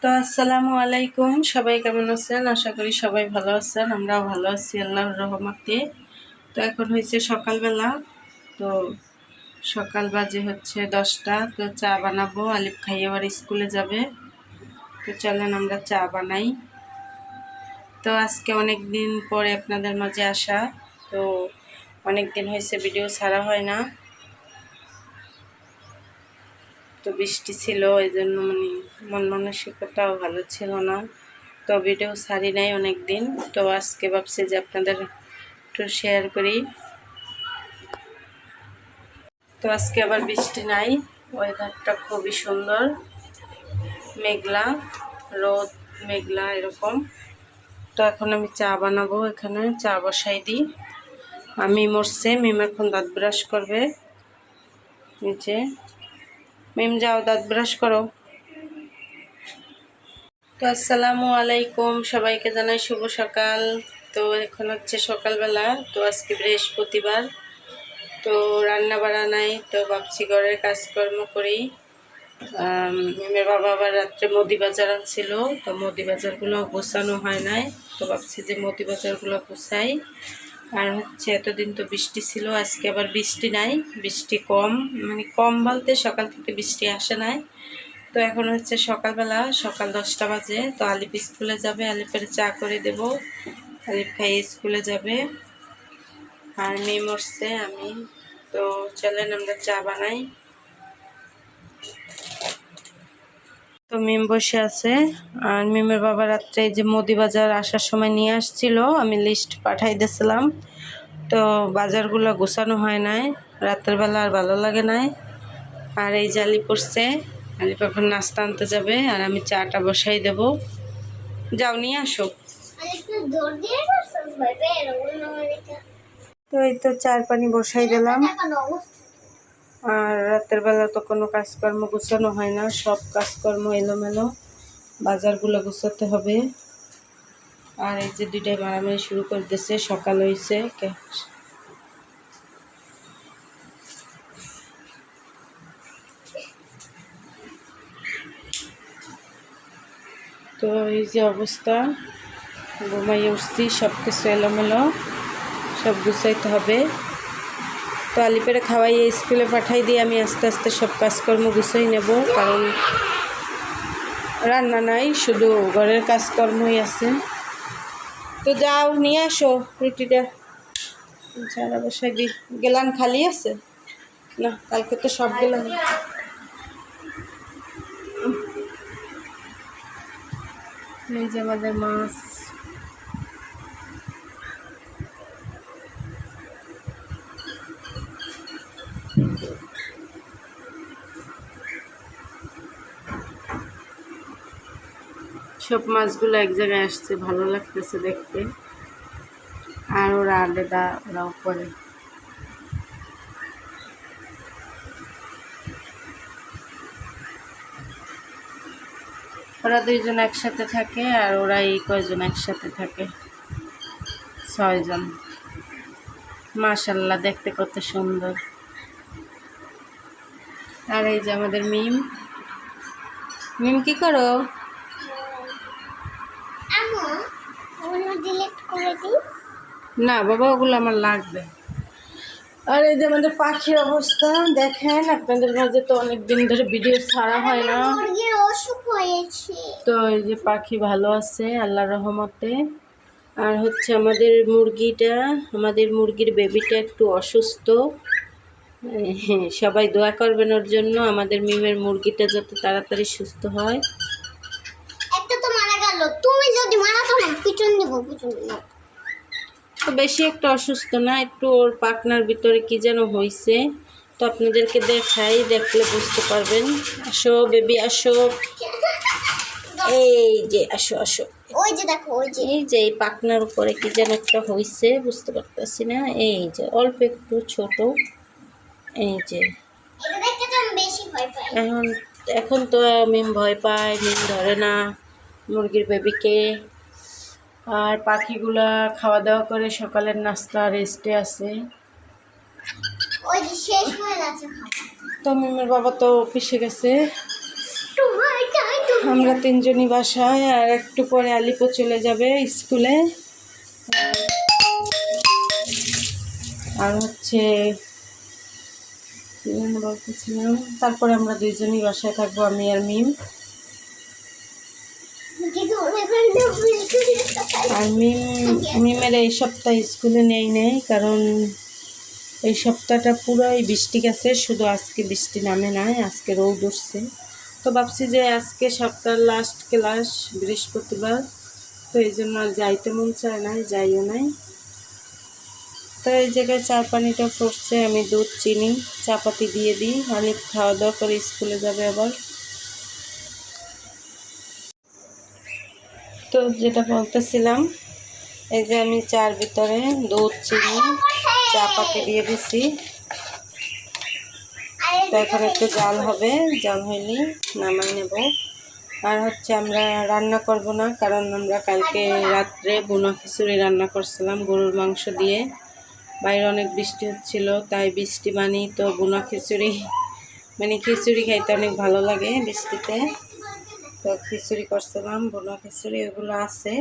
তো আসসালামু আলাইকুম, সবাই কেমন আছেন? আশা করি সবাই ভালো আছেন, আমরাও ভালো আছি, আল্লাহর রহমতে। তো এখন হয়েছে সকালবেলা, তো সকাল বাজে হচ্ছে দশটা, তো চা বানাবো, আলিফ খাইয়ে আবার স্কুলে যাবে। তো চলেন আমরা চা বানাই। তো আজকে অনেক দিন পরে আপনাদের মাঝে আসা, তো অনেক দিন হয়েছে, ভিডিও ছাড়া হয় না। তো বৃষ্টি ছিল এই জন্য মানে মন মানসিকতাও ভালো ছিল না। তো ভিডিও ছাড়ি নাই অনেক দিন তো আজকে ভাবছি যে আপনাদের একটু শেয়ার করি। তো আজকে আবার বৃষ্টি নাই ওয়েদারটা খুবই সুন্দর। মেঘলা, রোদ মেঘলা এরকম। তো এখন আমি চা বানাবো এখানে, চা বসাই দিই। আমি মরছে, মিম এখন দাঁত ব্রাশ করবে। নিচে মিম, যাও, দাঁত ব্রাশ করো। তো আসসালামু আলাইকুম, সবাইকে জানাই শুভ সকাল। তো এখন হচ্ছে সকালবেলা, তো আজকে বৃহস্পতিবার। তো রান্না বাড়া নাই, তো ভাবছি ঘরের কাজকর্ম করি। মিমের বাবা আবার রাত্রে মুদি বাজার আনছিল, তো মুদি বাজারগুলো গোছানো হয় নাই। তো ভাবছি যে মুদি বাজারগুলো গোছাই। আর হচ্ছে এতদিন তো বৃষ্টি ছিল, আজকে আবার বৃষ্টি নাই, বৃষ্টি কম মানে কম বলতে সকাল থেকে বৃষ্টি আসে নাই। তো এখন হচ্ছে সকালবেলা, সকাল দশটা বাজে, তো আলিপ স্কুলে যাবে, আলিপের চা করে দেব, আলিপ খাইয়ে স্কুলে যাবে। আর মেয়ে মরছে আমি, তো চলেন আমরা চা বানাই। তো মিম বসে আছে। আর মিমের বাবা রাত্রে যে মুদি বাজার আসার সময় নিয়ে আসছিল, আমি লিস্ট পাঠাই দিয়েছিলাম তো বাজারগুলো গোছানো হয় নাই, রাতের বেলা আর ভালো লাগে নাই। আর এই জালি পড়ছে আলিপ এখন নাস্তা আনতে যাবে, আর আমি চাটা বসাই দেব। যাও, নিয়ে আসো। তো এই তো চার পানি বসাই দিলাম। আর রাতের বেলা তো কোনো কাজকর্ম গুছানো হয় না, সব কাজকর্ম এলোমেলো। বাজারগুলো গুছাতে হবে। আর এই যে দুইটাই মারামারি শুরু করে দিয়েছে, সকাল হয়েছে তো এই যে অবস্থা ঘুমাই উঠছি সব কিছু এলোমেলো, সব গুছাইতে হবে। তো আলিপেরে খাওয়াইয়ে স্কুলে পাঠাই দিয়ে আমি আস্তে আস্তে সব কাজকর্ম গুছাই নেব, কারণ রান্না নাই, শুধু ঘরের কাজকর্মই আছে। তো যাও, নিয়ে আসো রুটিটা। যারা বসাই দি গেলান খালি আছে? না, কালকে তো সব গেলাম। এই আমাদের মাছ। সব মাছগুলো এক জায়গায় আসছে, ভালো লাগতেছে দেখতে। আর ওরা আলাদা ওরাও করে। ওরা দুইজন একসাথে থাকে আর ওরা এই কয়জন একসাথে থাকে? ছয়জন। মাশাল্লাহ দেখতে কত সুন্দর। আর এই যে আমাদের মিম। মিম, কি করো? না বাবা ওগুলো আমার লাগবে। আর এই যে আমাদের পাখির অবস্থা দেখেন আপনাদের মাঝে তো অনেক দিন ধরে ভিডিও ছাড়া হয় না। তো এই যে পাখি ভালো আছে আল্লাহ রহমতে। আর হচ্ছে আমাদের মুরগিটা আমাদের মুরগির বেবিটা একটু অসুস্থ। হ্যাঁ, সবাই দোয়া করবেন ওর জন্য আমাদের মিমের মুরগিটা যাতে তাড়াতাড়ি সুস্থ হয়। তুমি যদি মারা না পিছন দিব পিছন দিব। তো বেশি একটা অসুস্থ না একটু ওর পাকনার ভিতরে কি যেন হয়েছে তো আপনাদেরকে দেখাই দেখলে বুঝতে পারবেন। আসো বেবি আসো। এই যে আসো আসো। ওই যে দেখো ওই যে। এই যে এই পাকনার উপরে কি যেন একটা হয়েছে বুঝতে পারতেছি না। এই যে অল্প একটু ছোট। এই যে। এটা দেখতে তো আমি ভয় পাই। এখন এখন তো মিম ভয় পায় মিম ধরে না। মুরগির বেবিকে আর পাখিগুলা খাওয়া দাওয়া করে সকালের নাস্তা রেস্টে আছে। ওই যে শেষ হয়ে গেছে খাবার তো মিমের বাবা তো অফিসে গেছে। আমরা তিনজনই বাসায় আর একটু পরে আলিপো চলে যাবে স্কুলে। আর হচ্ছে বলতেছিলাম? তারপরে আমরা দুইজনই বাসায় থাকব আমি আর মিম কিছু মনে করেন না, ভুল করে কথা। আর মিম, মিমের এই সপ্তাহ স্কুলে নেই নেই, কারণ এই সপ্তাহটা পুরোই বৃষ্টি গেছে, শুধু আজকে বৃষ্টি নামে নাই, আজকে রোদ উঠছে। তো ভাবছি যে আজকে সপ্তাহের লাস্ট ক্লাস বৃহস্পতিবার, তো এই জন্য আর যাইতে মন চায় নাই, যাইও নাই। তো এই জায়গায় চা পানিটা করছে আমি দুধ, চিনি চাপাতি দিয়ে দিই, অনেক খাওয়া দাওয়া করে স্কুলে যাবে আবার। তো যেটা বলতেছিলাম, এই যে আমি চার ভিতরে দুধ, চিনি, চা পাতি দিয়ে দিছি। তো একটু জাল হবে, জাল হইলে নামাই নেব। আর হচ্ছে আমরা রান্না করব না, কারণ আমরা কালকে রাত্রে বুনা খিচুড়ি রান্না করছিলাম গরুর মাংস দিয়ে। বাইরে অনেক বৃষ্টি হচ্ছিল, তাই বৃষ্টি মানি তো বুনা খিচুড়ি। মানে খিচুড়ি খাইতে অনেক ভালো লাগে বৃষ্টিতে। তো খিচুড়ি করছিলাম বোনা খিচুড়ি এগুলো আছে।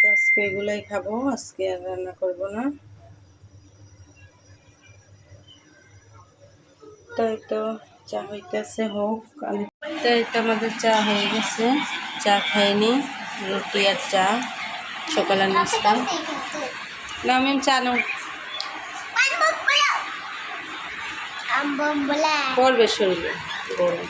তো আজকে এগুলোই খাব আজকে আর রান্না করব না। তাই তো চা হইতেছে হোক তাই তো আমাদের চা হয়ে গেছে। চা খাইনি রুটি আর চা। সকালের নাস্তা। না আমি চা নাও পড়বে শরীরে গরম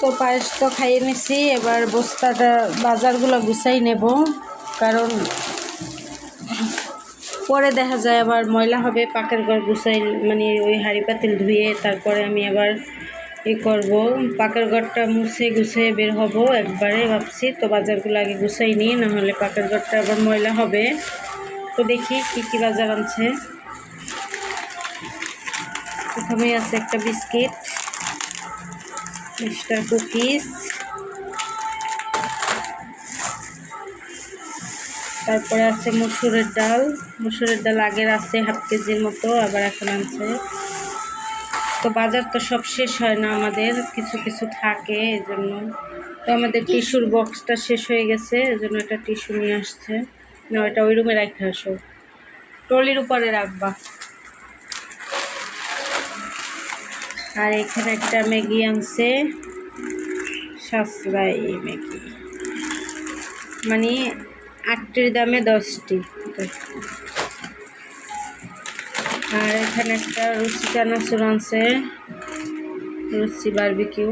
তো পায়েস তো খাইয়ে নিছি, এবার বস্তাটা বাজারগুলো গুছাই নেব, কারণ পরে দেখা যায় আবার ময়লা হবে, পাকের ঘর গুছাই মানে ওই হাঁড়ি পাতিল ধুয়ে তারপরে আমি আবার ই করব। পাকের ঘরটা মুছে গুছিয়ে বের হব, একবারে ভাবছি তো বাজারগুলো আগে গুছাই নিই, নাহলে পাকের ঘরটা আবার ময়লা হবে। তো দেখি কি কি বাজার আনছে। প্রথমেই আছে একটা বিস্কিট। মিস্টার কুকিজ তারপরে আছে মসুরের ডাল। মসুরের ডাল আগের আছে হাফ কেজির মতো, আবার এখন আনছে। তো বাজার তো সব শেষ হয় না আমাদের, কিছু কিছু থাকে এই জন্য তো আমাদের টিস্যুর বক্সটা শেষ হয়ে গেছে এই জন্য একটা টিস্যু নিয়ে আসছে। না ওটা ওই রুমে রাখতে আসো। ট্রলির উপরে রাখবা। আর এখানে একটা ম্যাগি আনছে। সাশ্রয় ম্যাগি। মানে আটটির দামে দশটি। আর এখানে একটা রুচি চানাচুর আনছে। রুচি বারবিকিউ।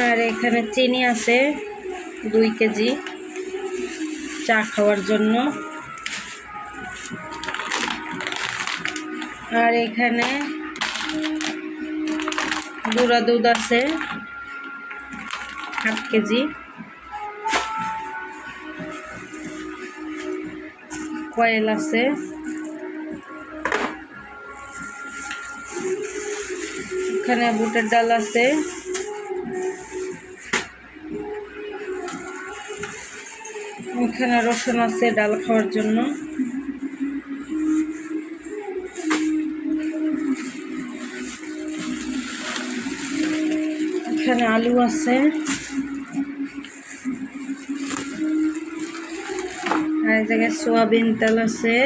আর এখানে চিনি আছে দুই কেজি। চা খাওয়ার জন্য। আর এখানে গুঁড়া দুধ আছে, হাফ কেজি। কয়েল আছে। এখানে বুটের ডাল আছে। এখানে রসুন আছে, ডাল খাওয়ার জন্য। এখানে আলু আছে। আর জায়গায় সোয়াবিন তেল আছে।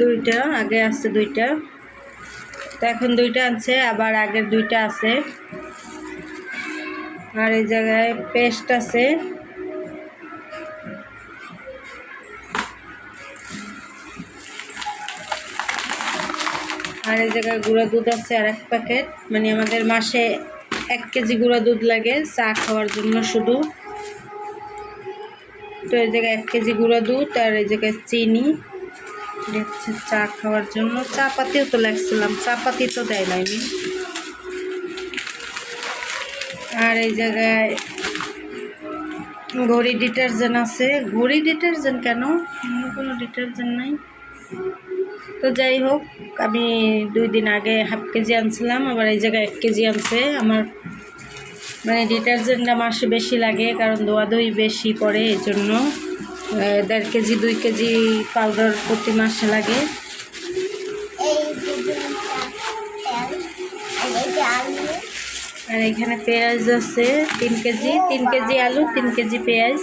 দুইটা, আগে আছে দুইটা। তো এখন দুইটা আছে আবার আগের দুইটা আছে। আর এই জায়গায় পেস্ট আছে। আর এই জায়গায় গুঁড়া দুধ আছে আর এক প্যাকেট। মানে আমাদের মাসে এক কেজি গুঁড়া দুধ লাগে চা খাওয়ার জন্য শুধু। তো এই জায়গায় এক কেজি গুঁড়া দুধ আর এই জায়গায় চিনি। চা খাওয়ার জন্য। চা পাতিও তো লাগছিলাম। চা পাতি তো দেয় নি। আর এই জায়গায় ঘড়ি ডিটারজেন্ট আছে। ঘড়ি ডিটারজেন্ট কেন? উম, কোনো ডিটারজেন্ট নাই। তো যাই হোক আমি দুই দিন আগে হাফ কেজি আনছিলাম আবার এই জায়গায় এক কেজি আনছে। আমার মানে ডিটারজেন্টটা মাসে বেশি লাগে কারণ দোয়াদই বেশি পড়ে এই জন্য দেড় কেজি দুই কেজি পাউডার প্রতি মাসে লাগে। এই আর এখানে পেঁয়াজ আছে, তিন কেজি তিন কেজি আলু, তিন কেজি পেঁয়াজ।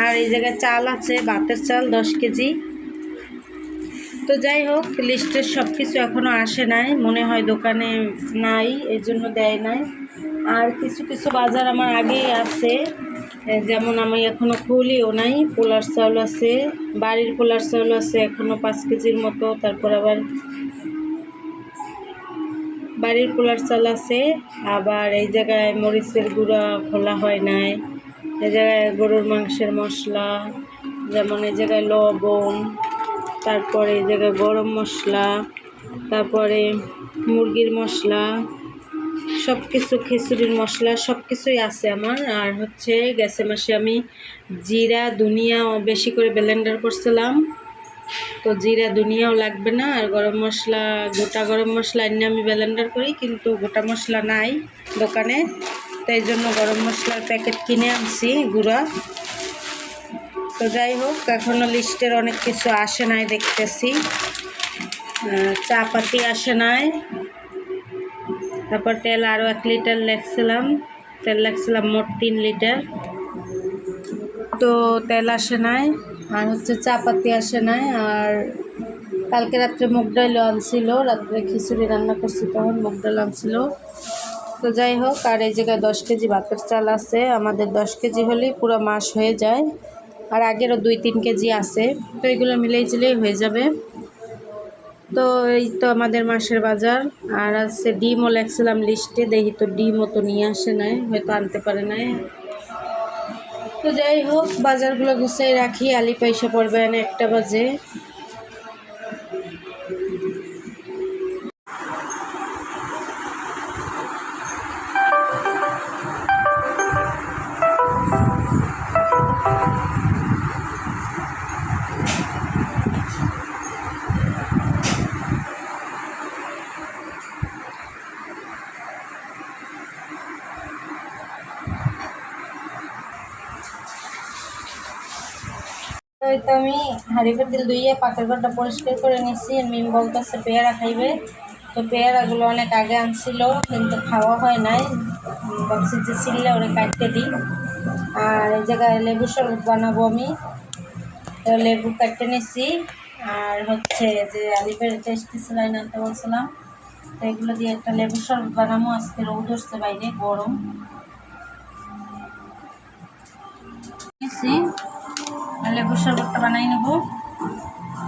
আর এই জায়গায় চাল আছে, ভাতের চাল, দশ কেজি। তো যাই হোক লিস্টের সব কিছু এখনও আসে নাই, মনে হয় দোকানে নাই, এই জন্য দেয় নাই। আর কিছু কিছু বাজার আমার আগেই আছে যেমন আমি এখনও খুলিও নাই, পোলার চাউল আছে, বাড়ির পোলার চাউল আছে এখনও পাঁচ কেজির মতো, তারপর আবার বাড়ির পোলার চাল আছে, আবার এই জায়গায় মরিচের গুঁড়া খোলা হয় নাই। এই জায়গায় গরুর মাংসের মশলা, যেমন এই জায়গায় লবণ, তারপরে এই জায়গায় গরম মশলা, তারপরে মুরগির মশলা সব কিছু খিচুড়ির মশলা সব কিছুই আছে আমার। আর হচ্ছে গ্যাসে মাসে আমি জিরা দুনিয়া বেশি করে ব্লেন্ডার করছিলাম। তো জিরা দুনিয়াও লাগবে না, আর গরম মশলা, গোটা গরম মশলা এনে আমি ব্লেন্ডার করি, কিন্তু গোটা মশলা নাই দোকানে। তাই জন্য গরম মশলার প্যাকেট কিনে আনছি, গুঁড়া। তো যাই হোক এখনও লিস্টের অনেক কিছু আসে নাই দেখতেছি। চা পাতি আসে নাই। তারপর তেল আরও এক লিটার লেখছিলাম তেল লেখছিলাম মোট তিন লিটার। তো তেল আসে নাই। আর হচ্ছে চা পাতি আসে নাই, আর কালকে রাত্রে মুগ ডালও আনছিল, রাত্রে খিচুড়ি রান্না করছি তখন মুগ ডাল আনছিল। তো যাই হোক, আর এই জায়গায় দশ কেজি ভাতের চাল আছে, আমাদের দশ কেজি হলেই পুরো মাস হয়ে যায়, আর আগেরও দুই তিন কেজি আছে, তো এগুলো মিলেই জিলেই হয়ে যাবে। তো এই তো আমাদের মাসের বাজার, আর আছে ডিমও লেখছিলাম লিস্টে, দেখি তো ডিমও তো নিয়ে আসে নাই, হয়তো আনতে পারে নাই। তো যাই হোক বাজারগুলো গুছিয়ে রাখি। আলি পয়সা পড়বে একটা বাজে। তো আমি হাঁড়ি পাতিল ধুইয়ে পাকের ঘরটা পরিষ্কার করে আর মিম বলতেছে, পেয়ারা খাইবে। তো পেয়ারাগুলো অনেক আগে আনছিল, কিন্তু খাওয়া হয় নাই। ভাবছি যে ছিললে ওরা কাটতে দিই। আর এই জায়গায় লেবু শরবত বানাবো আমি। তো লেবু কাটতে নিচ্ছি আর হচ্ছে যে আলিপের টেস্টি সেলাইন আনতে বলছিলাম। তো এগুলো দিয়ে একটা লেবু শরবত বানাবো। আজকে রোদ বাইরে, গরম। লেবুর শরবতটা বানাই নেব।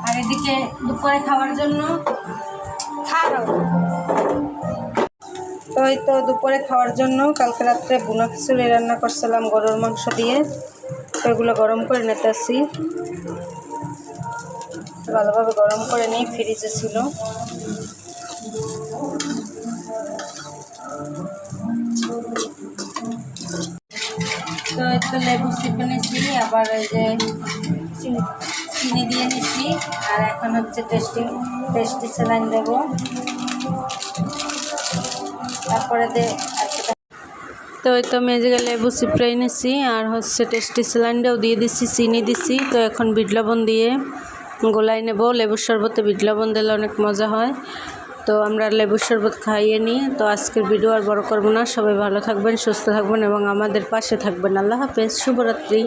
আর এদিকে দুপুরে খাওয়ার জন্য ওই তো এই তো দুপুরে খাওয়ার জন্য কালকে রাত্রে বুনা খিচুড়ি রান্না করছিলাম গরুর মাংস দিয়ে। তো এগুলো গরম করে নিতেছি। ভালোভাবে গরম করে নিই ফ্রিজে ছিল। একটু লেবু চিপে নিয়েছি, আবার ওই যে চিনি দিয়ে নিচ্ছি আর এখন হচ্ছে টেস্টি টেস্টি স্যালাইন দেবো। তারপরে তো ওই তো মেজে লেবু চিপড়াই নিছি আর হচ্ছে টেস্টি স্যালাইনটাও দিয়ে দিছি, চিনি দিছি। তো এখন বিট লবণ দিয়ে গোলাই নেব, লেবুর শরবতে বিট লবণ দিলে অনেক মজা হয়। তো আমরা লেবুর শরবত খাইয়ে নিই। তো আজকের ভিডিও আর বড় করব না। সবাই ভালো থাকবেন, সুস্থ থাকবেন এবং আমাদের পাশে থাকবেন। আল্লাহ হাফেজ। শুভরাত্রি।